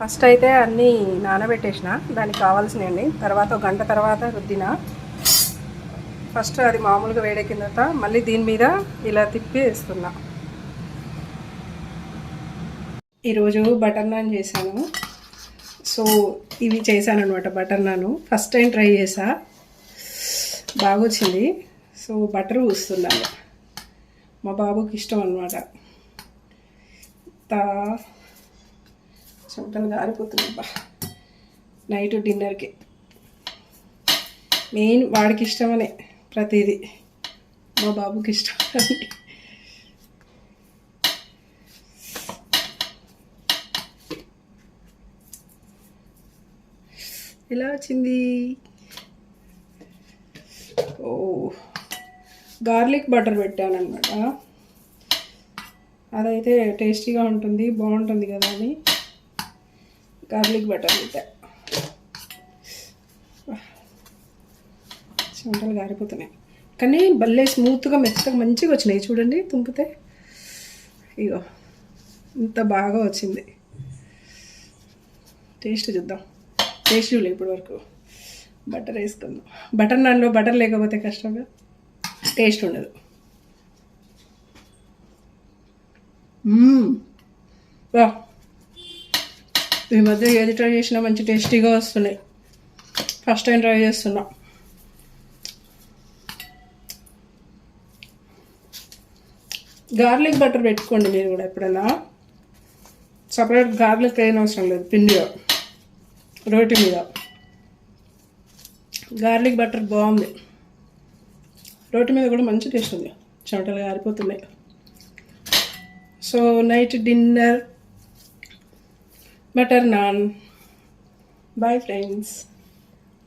First అయితే అన్నీ నానబెట్టేసిన దానికి కావాల్సినవి తర్వాత గంట తర్వాత రుద్దిన. ఫస్ట్ అది మామూలుగా వేడెక్కిన తర్వాత మళ్ళీ దీని మీద ఇలా తిప్పి వేస్తున్నా. ఈరోజు బటర్ నాన్ చేశాను. సో ఇవి చేశాను అనమాట butter naan. First time try చేసా. బాగా వచ్చింది సో బటర్ పూస్తున్నాను మా బాబుకి ఇష్టం అనమాట తా చెమటలు గారిపోతున్నాయిబ్బా నైట్ డిన్నర్కి. మెయిన్ వాడికి ఇష్టమనే ప్రతిదీ. మా బాబుకి ఇష్టం ఎలా వచ్చింది? ఓ గార్లిక్ బటర్ పెట్టాను అనమాట అదైతే టేస్టీగా ఉంటుంది బాగుంటుంది కదా అని. గార్లిక్ బటర్ పెట్టా చెమటలు గారిపోతున్నాయి. కానీ భలే స్మూత్గా మెత్తగా మంచిగా వచ్చినాయి చూడండి తుంపితే. ఇగో ఇంత బాగా వచ్చింది. టేస్ట్ చూద్దాం. టేస్ట్ చూడలే ఇప్పటి వరకు బటర్ వేసుకుందాం. బటర్ నాన్లో బటర్ లేకపోతే కష్టంగా? టేస్ట్ ఉండదు. ఈ మధ్య ఏది ట్రై చేసినా మంచి టేస్టీగా వస్తున్నాయి. ఫస్ట్ టైం ట్రై చేస్తున్నా. గార్లిక్ బటర్ పెట్టుకోండి మీరు కూడా ఎప్పుడైనా. సపరేట్ గార్లిక్ అయిన అవసరం లేదు పిండిలో రోటి మీద. గార్లిక్ బటర్ బాగుంది. రోటి మీద కూడా మంచి టేస్ట్ ఉంది. చెమటలు గారిపోతున్నాయి. So night dinner butter naan boyfriends